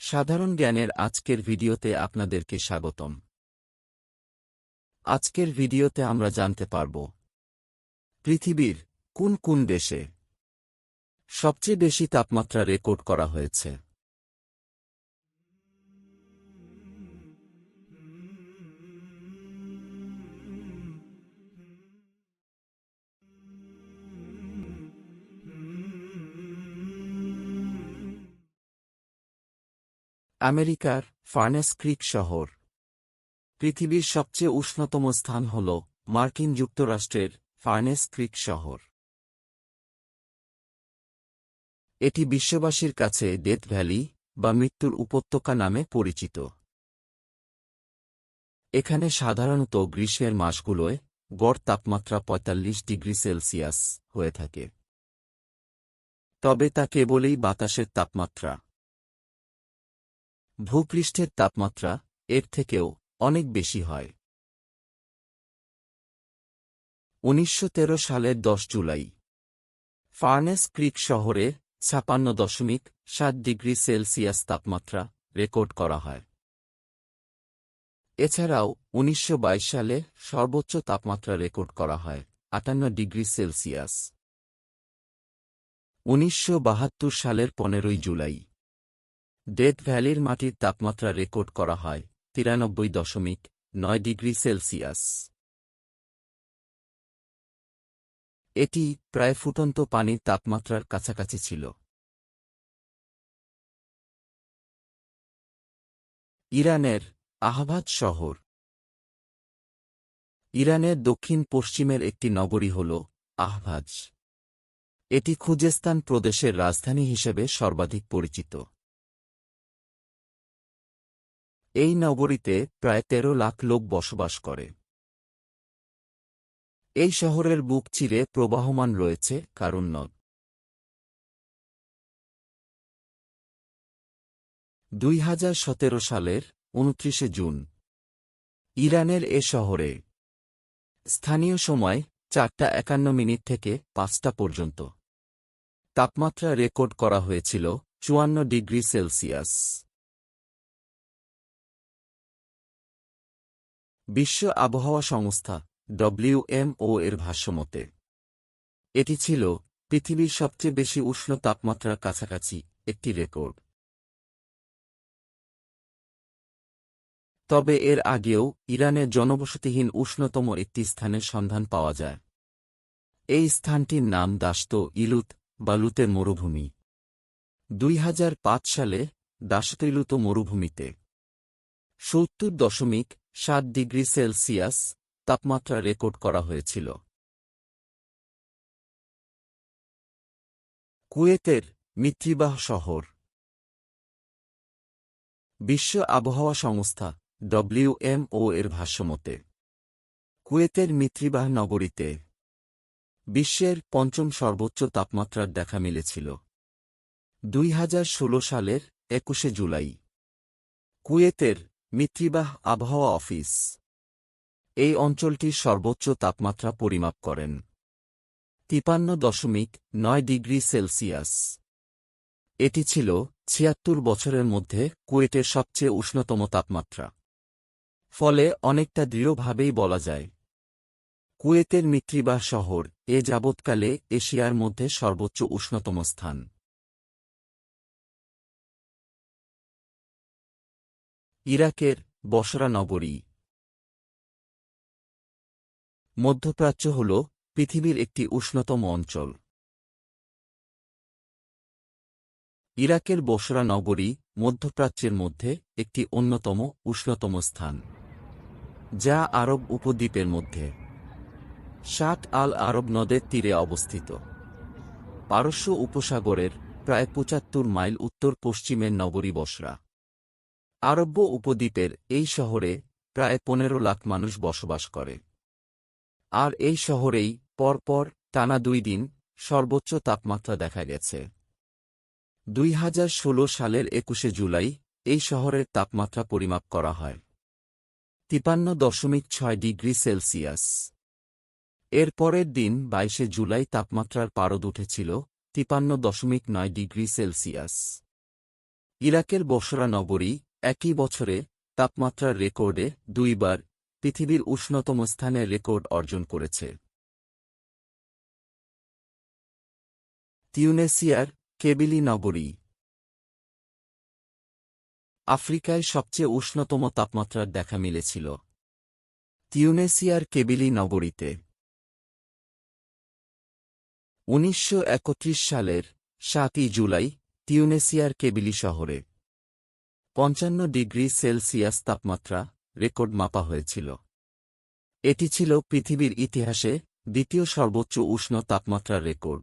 সাধারণ জ্ঞানের আজকের ভিডিওতে আপনাদেরকে স্বাগতম। আজকের ভিডিওতে আমরা জানতে পারব, পৃথিবীর কোন কোন দেশে সবচেয়ে বেশি তাপমাত্রা রেকর্ড করা হয়েছে। আমেরিকার ফার্নেস ক্রিক শহর। পৃথিবীর সবচেয়ে উষ্ণতম স্থান হল মার্কিন যুক্তরাষ্ট্রের ফার্নেস ক্রিক শহর। এটি বিশ্ববাসীর কাছে ডেথ ভ্যালি বা মৃত্যুর উপত্যকা নামে পরিচিত। এখানে সাধারণত গ্রীষ্মের মাসগুলোয় গড় তাপমাত্রা ৪৫ ডিগ্রি সেলসিয়াস হয়ে থাকে। তবে তা কেবলই বাতাসের তাপমাত্রা। ভূপৃষ্ঠের তাপমাত্রা এর থেকেও অনেক বেশি হয়। উনিশশো তেরো সালের দশ জুলাই। ফার্নেস ক্রিক শহরে ছাপান্ন দশমিক সাত ডিগ্রি সেলসিয়াস তাপমাত্রা রেকর্ড করা হয়। এছাড়াও উনিশশো বাইশ সালে সর্বোচ্চ তাপমাত্রা রেকর্ড করা হয়, আটান্ন ডিগ্রি সেলসিয়াস। উনিশশো বাহাত্তর সালের পনেরোই জুলাই। ডেথ ভ্যালির মাটির তাপমাত্রা রেকর্ড করা হয় তিরানব্বই দশমিক নয় ডিগ্রি সেলসিয়াস। এটি প্রায় ফুটন্ত পানির তাপমাত্রার কাছাকাছি ছিল। ইরানের আহবাদ শহর। ইরানের দক্ষিণ পশ্চিমের একটি নগরী হল আহভাজ এটি খুজেস্তান প্রদেশের রাজধানী হিসেবে সর্বাধিক পরিচিত। এই নগরীতে প্রায় তেরো লাখ লোক বসবাস করে। এই শহরের বুক চিরে প্রবাহমান রয়েছে কারণ নদ। দুই হাজার সতেরো সালের উনত্রিশে জুন। ইরানের এ শহরে। স্থানীয় সময় চারটা একান্ন মিনিট থেকে পাঁচটা পর্যন্ত। তাপমাত্রা রেকর্ড করা হয়েছিল চুয়ান্ন ডিগ্রি সেলসিয়াস। বিশ্ব আবহাওয়া সংস্থা ডব্লিউএমও এর ভাষ্যমতে, এটি ছিল পৃথিবীর সবচেয়ে বেশি উষ্ণ তাপমাত্রার কাছাকাছি একটি রেকর্ড। তবে এর আগেও ইরানের জনবসতিহীন উষ্ণতম একটি স্থানের সন্ধান পাওয়া যায়। এই স্থানটির নাম দাস্ত ইলুত বা লুতের মরুভূমি। দুই হাজার পাঁচ সালে দাসতিলুত মরুভূমিতে সত্তর দশমিক সাত ডিগ্রি সেলসিয়াস তাপমাত্রা রেকর্ড করা হয়েছিল। কুয়েতের মিত্রিবাহ শহর। বিশ্ব আবহাওয়া সংস্থা ডব্লিউএমও এর ভাষ্যমতে, কুয়েতের মিত্রিবাহ নগরীতে বিশ্বের পঞ্চম সর্বোচ্চ তাপমাত্রার দেখা মিলেছিল। দুই হাজার ষোলো সালের একুশে জুলাই, কুয়েতের মিত্রিবাহ আবহাওয়া অফিস। এই অঞ্চলটির সর্বোচ্চ তাপমাত্রা পরিমাপ করেন। তিপান্ন দশমিক নয় ডিগ্রি সেলসিয়াস। এটি ছিল ছিয়াত্তর বছরের মধ্যে কুয়েটের সবচেয়ে উষ্ণতম তাপমাত্রা। ফলে অনেকটা দৃঢ়ভাবেই বলা যায়। কুয়েতের মিত্রিবাহ শহর এ যাবৎকালে এশিয়ার মধ্যে সর্বোচ্চ উষ্ণতম স্থান। ইরাকের বসরা নগরী। মধ্যপ্রাচ্য হল পৃথিবীর একটি উষ্ণতম অঞ্চল। ইরাকের বসরা নগরী মধ্যপ্রাচ্যের মধ্যে একটি অন্যতম উষ্ণতম স্থান, যা আরব উপদ্বীপের মধ্যে। ষাট আল আরব নদের তীরে অবস্থিত। পারস্য উপসাগরের প্রায় পঁচাত্তর মাইল উত্তর পশ্চিমের নগরী বসরা। আরব্য উপদ্বীপের এই শহরে প্রায় পনেরো লাখ মানুষ বসবাস করে। আর এই শহরেই পরপর টানা দুই দিন সর্বোচ্চ তাপমাত্রা দেখা গেছে। দুই হাজার ষোলো সালের একুশে জুলাই এই শহরের তাপমাত্রা পরিমাপ করা হয়। তিপান্ন দশমিক ছয় ডিগ্রি সেলসিয়াস। এর পরের দিন বাইশে জুলাই তাপমাত্রার পারদ উঠেছিল তিপান্ন দশমিক নয় ডিগ্রি সেলসিয়াস। ইরাকের বসরা নগরী একই বছরে তাপমাত্রার রেকর্ডে দুইবার পৃথিবীর উষ্ণতম স্থানে রেকর্ড অর্জন করেছে। তিউনেসিয়ার কেবিলি নগরী আফ্রিকায় সবচেয়ে উষ্ণতম তাপমাত্রার দেখা মিলেছিল। তিউনেসিয়ার কেবিলি নগরীতে উনিশশো একত্রিশ সালের সাতই জুলাই তিউনেসিয়ার কেবিলি শহরে পঞ্চান্ন ডিগ্রি সেলসিয়াস তাপমাত্রা রেকর্ড মাপা হয়েছিল। এটি ছিল পৃথিবীর ইতিহাসে দ্বিতীয় সর্বোচ্চ উষ্ণ তাপমাত্রার রেকর্ড।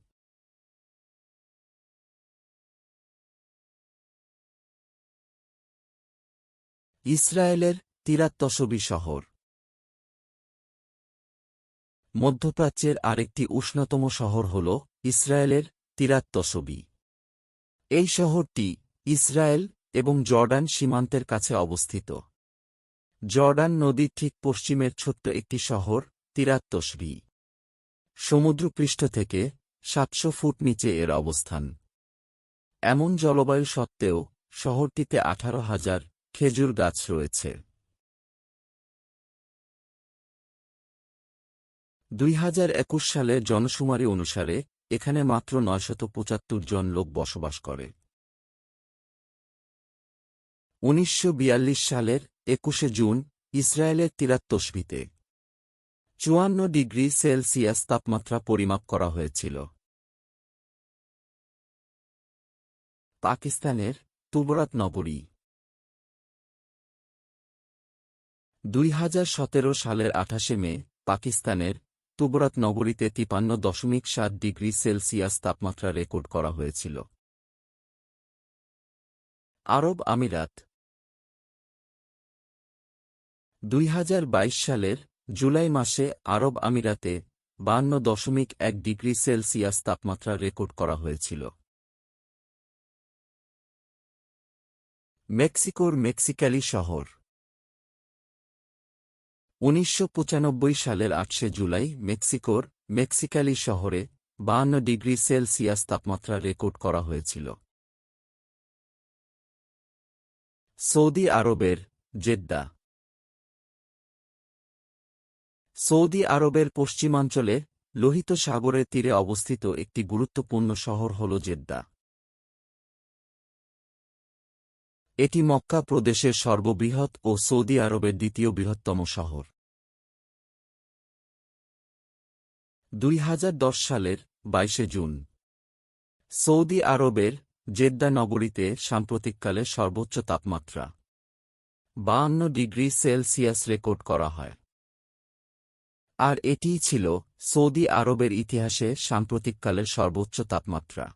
ইসরায়েলের তিরাত্তসবি শহর। মধ্যপ্রাচ্যের আরেকটি উষ্ণতম শহর হল ইসরায়েলের তিরাত্তসবি এই শহরটি ইসরায়েল এবং জর্ডান সীমান্তের কাছে অবস্থিত। জর্ডান নদীর ঠিক পশ্চিমের ছোট্ট একটি শহর তিরাত্তসবি সমুদ্রপৃষ্ঠ থেকে সাতশো ফুট নিচে এর অবস্থান। এমন জলবায়ু সত্ত্বেও শহরটিতে আঠারো হাজার খেজুর গাছ রয়েছে। দুই হাজার একুশ সালে জনশুমারি অনুসারে এখানে মাত্র নয়শত পঁচাত্তর জন লোক বসবাস করে। উনিশশো বিয়াল্লিশ সালের একুশে জুন, ইসরায়েলের তিরাত্তসবিতে চুয়ান্ন ডিগ্রি সেলসিয়াস তাপমাত্রা পরিমাপ করা হয়েছিল। পাকিস্তানের তুবরাত নগরী। দুই সালের আঠাশে মে, পাকিস্তানের তুবরাত নগরীতে তিপান্ন দশমিক সাত ডিগ্রি সেলসিয়াস তাপমাত্রা রেকর্ড করা হয়েছিল। আরব আমিরাত দুই হাজার বাইশ সালের জুলাই মাসে আরব আমিরাতে বান্ন দশমিক এক ডিগ্রি সেলসিয়াস তাপমাত্রা রেকর্ড করা হয়েছিল। মেক্সিকোর মেক্সিক্যালি শহর। উনিশশো পঁচানব্বই সালের আটশে জুলাই মেক্সিকোর মেক্সিক্যালি শহরে বাহান্ন ডিগ্রি সেলসিয়াস তাপমাত্রা রেকর্ড করা হয়েছিল। সৌদি আরবের জেদ্দা। সৌদি আরবের পশ্চিমাঞ্চলে লোহিত সাগরের তীরে অবস্থিত একটি গুরুত্বপূর্ণ শহর হল জেদ্দা। এটি মক্কা প্রদেশের সর্ববৃহৎ ও সৌদি আরবের দ্বিতীয় বৃহত্তম শহর। দুই হাজার দশ সালের বাইশে জুন। সৌদি আরবের জেদ্দা নগরীতে সাম্প্রতিককালে সর্বোচ্চ তাপমাত্রা বাহান্ন ডিগ্রি সেলসিয়াস রেকর্ড করা হয়। আর এটিই ছিল সৌদি আরবের ইতিহাসে সাম্প্রতিককালের সর্বোচ্চ তাপমাত্রা।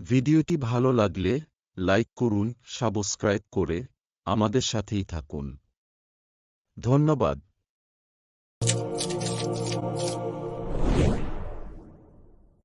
ভিডিওটি ভালো লাগলে লাইক করুন, সাবস্ক্রাইব করে আমাদের সাথেই থাকুন। ধন্যবাদ।